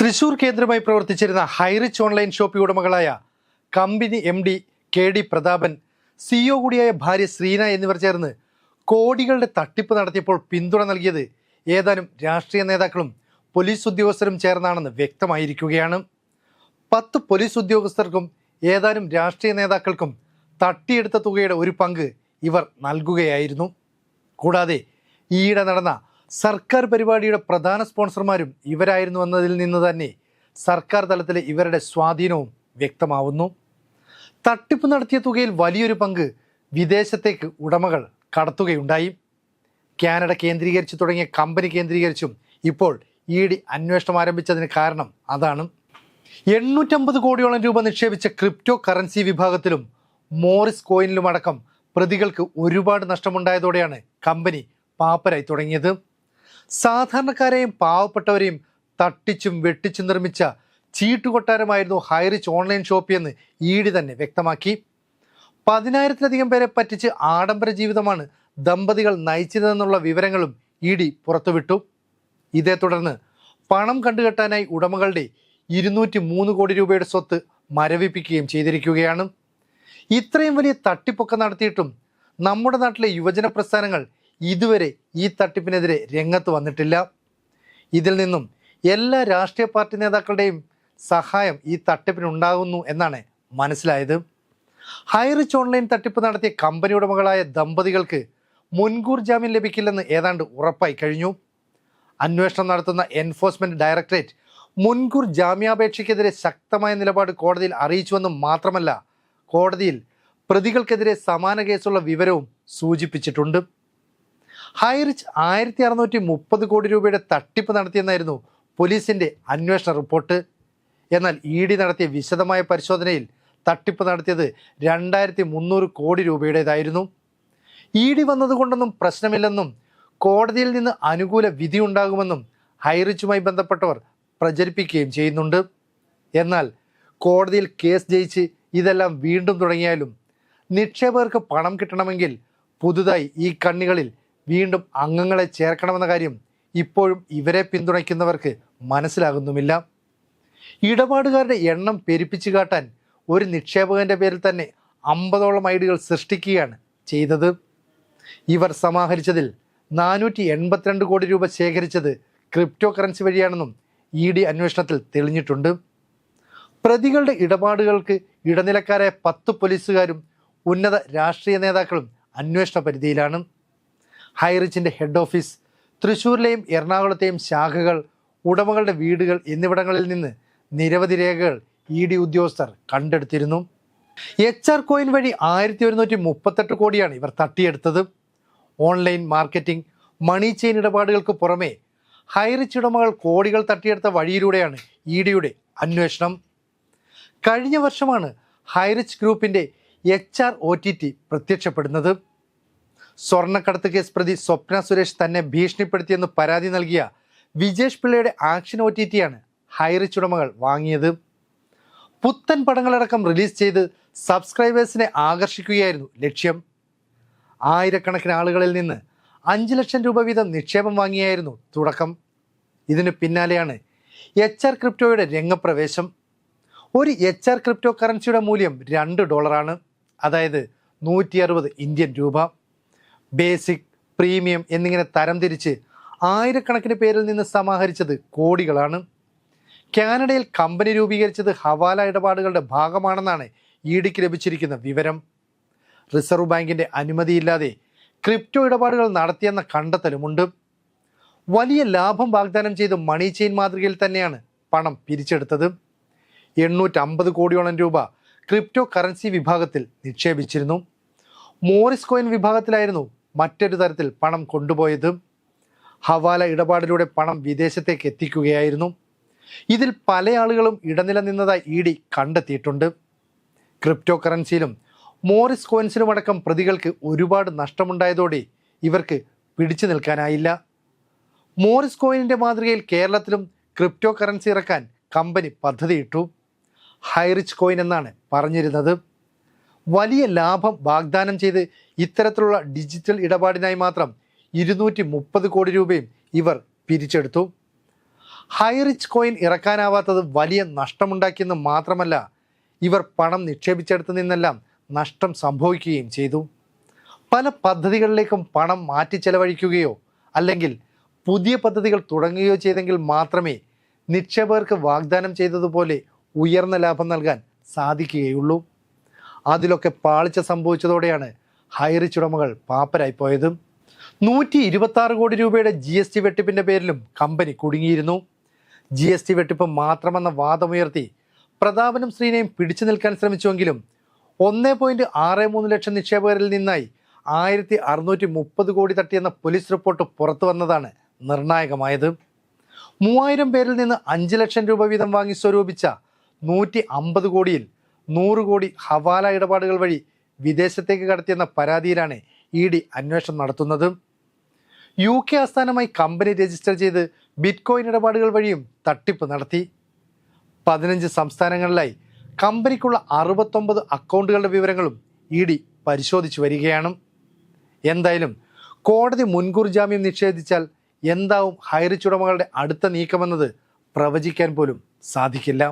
തൃശൂർ കേന്ദ്രമായി പ്രവർത്തിച്ചിരുന്ന Highrich online shop ഉടമകളായ company M D K D Prathapan CEO കൂടിയായ ഭാര്യ ശ്രീന എന്നിവർ ചേർന്ന് കോടികളുടെ തട്ടിപ്പ് നടത്തിയപ്പോൾ പിന്തുണ നൽകിയത് ഏതാനും രാഷ്ട്രീയ നേതാക്കളും പോലീസ് ഉദ്യോഗസ്ഥരും ചേർന്നാണെന്ന് വ്യക്തമായിരിക്കുകയാണ്. പത്ത് പോലീസ് ഉദ്യോഗസ്ഥർക്കും ഏതാനും രാഷ്ട്രീയ നേതാക്കൾക്കും തട്ടിയെടുത്ത തുകയുടെ ഒരു പങ്ക് ഇവർ നൽകുകയായിരുന്നു. കൂടാതെ ഈയിടെ നടന്ന സർക്കാർ പരിപാടിയുടെ പ്രധാന സ്പോൺസർമാരും ഇവരായിരുന്നു എന്നതിൽ നിന്ന് തന്നെ സർക്കാർ തലത്തിൽ ഇവരുടെ സ്വാധീനവും വ്യക്തമാവുന്നു. തട്ടിപ്പ് നടത്തിയ തുകയിൽ വലിയൊരു പങ്ക് വിദേശത്തേക്ക് ഉടമകൾ കടത്തുകയുണ്ടായി. കാനഡ കേന്ദ്രീകരിച്ച് തുടങ്ങിയ കമ്പനി കേന്ദ്രീകരിച്ചും ഇപ്പോൾ ഇ ഡി അന്വേഷണം ആരംഭിച്ചതിന് കാരണം അതാണ്. എണ്ണൂറ്റമ്പത് കോടിയോളം രൂപ നിക്ഷേപിച്ച ക്രിപ്റ്റോ കറൻസി വിഭാഗത്തിലും മോറിസ് കോയിനിലുമടക്കം പ്രതികൾക്ക് ഒരുപാട് നഷ്ടമുണ്ടായതോടെയാണ് കമ്പനി പാപ്പരായി തുടങ്ങിയത്. സാധാരണക്കാരെയും പാവപ്പെട്ടവരെയും തട്ടിച്ചും വെട്ടിച്ചും നിർമ്മിച്ച ചീട്ടുകൊട്ടാരമായിരുന്നു ഹൈറിച്ച് ഓൺലൈൻ ഷോപ്പ് എന്ന് ഇ ഡി തന്നെ വ്യക്തമാക്കി. പതിനായിരത്തിലധികം പേരെ പറ്റിച്ച് ആഡംബര ജീവിതമാണ് ദമ്പതികൾ നയിച്ചതെന്നുള്ള വിവരങ്ങളും ഇ ഡി പുറത്തുവിട്ടു. ഇതേ തുടർന്ന് പണം കണ്ടുകെട്ടാനായി ഉടമകളുടെ ഇരുന്നൂറ്റി മൂന്ന് കോടി രൂപയുടെ സ്വത്ത് മരവിപ്പിക്കുകയും ചെയ്തിരിക്കുകയാണ്. ഇത്രയും വലിയ തട്ടിപ്പൊക്കെ നടത്തിയിട്ടും നമ്മുടെ നാട്ടിലെ യുവജന പ്രസ്ഥാനങ്ങൾ ഇതുവരെ ഈ തട്ടിപ്പിനെതിരെ രംഗത്ത് വന്നിട്ടില്ല. ഇതിൽ നിന്നും എല്ലാ രാഷ്ട്രീയ പാർട്ടി നേതാക്കളുടെയും സഹായം ഈ തട്ടിപ്പിനുണ്ടാകുന്നു എന്നാണ് മനസ്സിലായത്. ഹൈറിച്ച് ഓൺലൈൻ തട്ടിപ്പ് നടത്തിയ കമ്പനി ഉടമകളായ ദമ്പതികൾക്ക് മുൻകൂർ ജാമ്യം ലഭിക്കില്ലെന്ന് ഏതാണ്ട് ഉറപ്പായി കഴിഞ്ഞു. അന്വേഷണം നടത്തുന്ന എൻഫോഴ്സ്മെന്റ് ഡയറക്ടറേറ്റ് മുൻകൂർ ജാമ്യാപേക്ഷയ്ക്കെതിരെ ശക്തമായ നിലപാട് കോടതിയിൽ അറിയിച്ചുവെന്നും മാത്രമല്ല കോടതിയിൽ പ്രതികൾക്കെതിരെ സമാന കേസുള്ള വിവരവും സൂചിപ്പിച്ചിട്ടുണ്ട്. ഹൈറിച്ച് ആയിരത്തി അറുന്നൂറ്റി മുപ്പത് കോടി രൂപയുടെ തട്ടിപ്പ് നടത്തിയെന്നായിരുന്നു പോലീസിന്റെ അന്വേഷണ റിപ്പോർട്ട്. എന്നാൽ ഇ ഡി നടത്തിയ വിശദമായ പരിശോധനയിൽ തട്ടിപ്പ് നടത്തിയത് രണ്ടായിരത്തി മുന്നൂറ് കോടി രൂപയുടേതായിരുന്നു. ഇ ഡി വന്നതുകൊണ്ടൊന്നും പ്രശ്നമില്ലെന്നും കോടതിയിൽ നിന്ന് അനുകൂല വിധി ഉണ്ടാകുമെന്നും ഹൈറിച്ചുമായി ബന്ധപ്പെട്ടവർ പ്രചരിപ്പിക്കുകയും ചെയ്യുന്നുണ്ട്. എന്നാൽ കോടതിയിൽ കേസ് ജയിച്ച് ഇതെല്ലാം വീണ്ടും തുടങ്ങിയാലും നിക്ഷേപകർക്ക് പണം കിട്ടണമെങ്കിൽ പുതുതായി ഈ കണ്ണികളിൽ വീണ്ടും അംഗങ്ങളെ ചേർക്കണമെന്ന കാര്യം ഇപ്പോഴും ഇവരെ പിന്തുണയ്ക്കുന്നവർക്ക് മനസ്സിലാകുന്നുമില്ല. ഇടപാടുകാരുടെ എണ്ണം പെരുപ്പിച്ചു കാട്ടാൻ ഒരു നിക്ഷേപകന്റെ പേരിൽ തന്നെ അമ്പതോളം ഐഡികൾ സൃഷ്ടിക്കുകയാണ് ചെയ്തത്. ഇവർ സമാഹരിച്ചതിൽ നാനൂറ്റി എൺപത്തിരണ്ട് കോടി രൂപ ശേഖരിച്ചത് ക്രിപ്റ്റോ കറൻസി വഴിയാണെന്നും ഇ ഡി അന്വേഷണത്തിൽ തെളിഞ്ഞിട്ടുണ്ട്. പ്രതികളുടെ ഇടപാടുകൾക്ക് ഇടനിലക്കാരായ പത്ത് പോലീസുകാരും ഉന്നത രാഷ്ട്രീയ നേതാക്കളും അന്വേഷണ പരിധിയിലാണ്. ഹൈറിച്ചിന്റെ ഹെഡ് ഓഫീസ് തൃശ്ശൂരിലെയും എറണാകുളത്തെയും ശാഖകൾ ഉടമകളുടെ വീടുകൾ എന്നിവിടങ്ങളിൽ നിന്ന് നിരവധി രേഖകൾ ഇ ഡി ഉദ്യോഗസ്ഥർ കണ്ടെടുത്തിരുന്നു. എച്ച് ആർ കോയിൻ വഴി ആയിരത്തി ഒരുന്നൂറ്റി മുപ്പത്തെട്ട് കോടിയാണ് ഇവർ തട്ടിയെടുത്തത്. ഓൺലൈൻ മാർക്കറ്റിംഗ് മണി ചെയിൻ ഇടപാടുകൾക്ക് പുറമേ ഹൈറിച്ച് ഉടമകൾ കോടികൾ തട്ടിയെടുത്ത വഴിയിലൂടെയാണ് ഇ ഡിയുടെ അന്വേഷണം. കഴിഞ്ഞ വർഷമാണ് ഹൈറിച്ച് ഗ്രൂപ്പിന്റെ H R O T T പ്രത്യക്ഷപ്പെടുന്നത്. സ്വർണക്കടത്ത് കേസ് പ്രതി സ്വപ്ന സുരേഷ് തന്നെ ഭീഷണിപ്പെടുത്തിയെന്ന് പരാതി നൽകിയ വിജേഷ് പിള്ളയുടെ ആക്ഷൻ ഒ ടി ടിയാണ് ഹൈറിച്ച് ഉടമകൾ വാങ്ങിയത്. പുത്തൻ പടങ്ങളടക്കം റിലീസ് ചെയ്ത് സബ്സ്ക്രൈബേഴ്സിനെ ആകർഷിക്കുകയായിരുന്നു ലക്ഷ്യം. ആയിരക്കണക്കിന് ആളുകളിൽ നിന്ന് അഞ്ച് ലക്ഷം രൂപ വീതം നിക്ഷേപം വാങ്ങിയായിരുന്നു തുടക്കം. ഇതിന് പിന്നാലെയാണ് എച്ച് ആർ ക്രിപ്റ്റോയുടെ രംഗപ്രവേശം. ഒരു എച്ച് ആർ ക്രിപ്റ്റോ കറൻസിയുടെ മൂല്യം രണ്ട് ഡോളറാണ്. അതായത് നൂറ്റി ഇന്ത്യൻ രൂപ. ബേസിക് പ്രീമിയം എന്നിങ്ങനെ തരംതിരിച്ച് ആയിരക്കണക്കിന് പേരിൽ നിന്ന് സമാഹരിച്ചത് കോടികളാണ്. കാനഡയിൽ കമ്പനി രൂപീകരിച്ചത് ഹവാല ഇടപാടുകളുടെ ഭാഗമാണെന്നാണ് ഇ ഡിക്ക് ലഭിച്ചിരിക്കുന്ന വിവരം. റിസർവ് ബാങ്കിന്റെ അനുമതിയില്ലാതെ ക്രിപ്റ്റോ ഇടപാടുകൾ നടത്തിയെന്ന കണ്ടെത്തലുമുണ്ട്. വലിയ ലാഭം വാഗ്ദാനം ചെയ്ത് മണി ചെയിൻ മാതൃകയിൽ തന്നെയാണ് പണം പിരിച്ചെടുത്തത്. എണ്ണൂറ്റമ്പത് കോടിയോളം രൂപ ക്രിപ്റ്റോ കറൻസി വിഭാഗത്തിൽ നിക്ഷേപിച്ചിരുന്നു. മോറിസ് കോയിൻ വിഭാഗത്തിലായിരുന്നു മറ്റൊരു തരത്തിൽ പണം കൊണ്ടുപോയതും ഹവാല ഇടപാടിലൂടെ പണം വിദേശത്തേക്ക് എത്തിക്കുകയായിരുന്നു. ഇതിൽ പല ആളുകളും ഇടനിലനിന്നതായി ഇ ഡി കണ്ടെത്തിയിട്ടുണ്ട്. ക്രിപ്റ്റോ കറൻസിയിലും മോറിസ് കോയിൻസിനുമടക്കം പ്രതികൾക്ക് ഒരുപാട് നഷ്ടമുണ്ടായതോടെ ഇവർക്ക് പിടിച്ചു നിൽക്കാനായില്ല. മോറിസ് കോയിനിന്റെ മാതൃകയിൽ കേരളത്തിലും ക്രിപ്റ്റോ കറൻസി ഇറക്കാൻ കമ്പനി പദ്ധതിയിട്ടു. ഹൈറിച്ച് കോയിൻ എന്നാണ് പറഞ്ഞിരുന്നത്. വലിയ ലാഭം വാഗ്ദാനം ചെയ്ത് ഇത്തരത്തിലുള്ള ഡിജിറ്റൽ ഇടപാടിനായി മാത്രം ഇരുന്നൂറ്റി മുപ്പത് കോടി രൂപയും ഇവർ പിരിച്ചെടുത്തു. ഹൈറിച്ച് കോയിൻ ഇറക്കാനാവാത്തത് വലിയ നഷ്ടമുണ്ടാക്കിയെന്ന് മാത്രമല്ല ഇവർ പണം നിക്ഷേപിച്ചെടുത്തു നിന്നെല്ലാം നഷ്ടം സംഭവിക്കുകയും ചെയ്തു. പല പദ്ധതികളിലേക്കും പണം മാറ്റി ചെലവഴിക്കുകയോ അല്ലെങ്കിൽ പുതിയ പദ്ധതികൾ തുടങ്ങുകയോ ചെയ്തെങ്കിൽ മാത്രമേ നിക്ഷേപകർക്ക് വാഗ്ദാനം ചെയ്തതുപോലെ ഉയർന്ന ലാഭം നൽകാൻ സാധിക്കുകയുള്ളൂ. അതിലൊക്കെ പാളിച്ച സംഭവിച്ചതോടെയാണ് ഹൈറിച്ച് ഉടമകൾ പാപ്പരായി പോയത്. നൂറ്റി ഇരുപത്തി കോടി രൂപയുടെ ജി എസ് ടി വെട്ടിപ്പിന്റെ പേരിലും കമ്പനി കുടുങ്ങിയിരുന്നു. ജി എസ് ടി വെട്ടിപ്പ് മാത്രമെന്ന വാദമുയർത്തി പ്രതാപനും ശ്രീനെയും പിടിച്ചു നിൽക്കാൻ ശ്രമിച്ചുവെങ്കിലും ഒന്ന് പോയിന്റ് ആറ് മൂന്ന് ലക്ഷം നിക്ഷേപകരിൽ നിന്നായി ആയിരത്തി അറുന്നൂറ്റി മുപ്പത് കോടി തട്ടിയെന്ന പോലീസ് റിപ്പോർട്ട് പുറത്തു വന്നതാണ് നിർണായകമായത്. മൂവായിരം പേരിൽ നിന്ന് അഞ്ച് ലക്ഷം രൂപ വീതം വാങ്ങി സ്വരൂപിച്ച നൂറ്റി അമ്പത് കോടിയിൽ നൂറ് കോടി ഹവാല ഇടപാടുകൾ വഴി വിദേശത്തേക്ക് കടത്തിയെന്ന പരാതിയിലാണ് ഇ ഡി അന്വേഷണം നടത്തുന്നത്. യു കെ ആസ്ഥാനമായി കമ്പനി രജിസ്റ്റർ ചെയ്ത് ബിറ്റ്കോയിൻ ഇടപാടുകൾ വഴിയും തട്ടിപ്പ് നടത്തി. പതിനഞ്ച് സംസ്ഥാനങ്ങളിലായി കമ്പനിക്കുള്ള അറുപത്തൊമ്പത് അക്കൗണ്ടുകളുടെ വിവരങ്ങളും ഇ ഡി പരിശോധിച്ചു വരികയാണ്. എന്തായാലും കോടതി മുൻകൂർ ജാമ്യം നിഷേധിച്ചാൽ എന്താവും ഹൈറിച്ചുടമകളുടെ അടുത്ത നീക്കമെന്നത് പ്രവചിക്കാൻ പോലും സാധിക്കില്ല.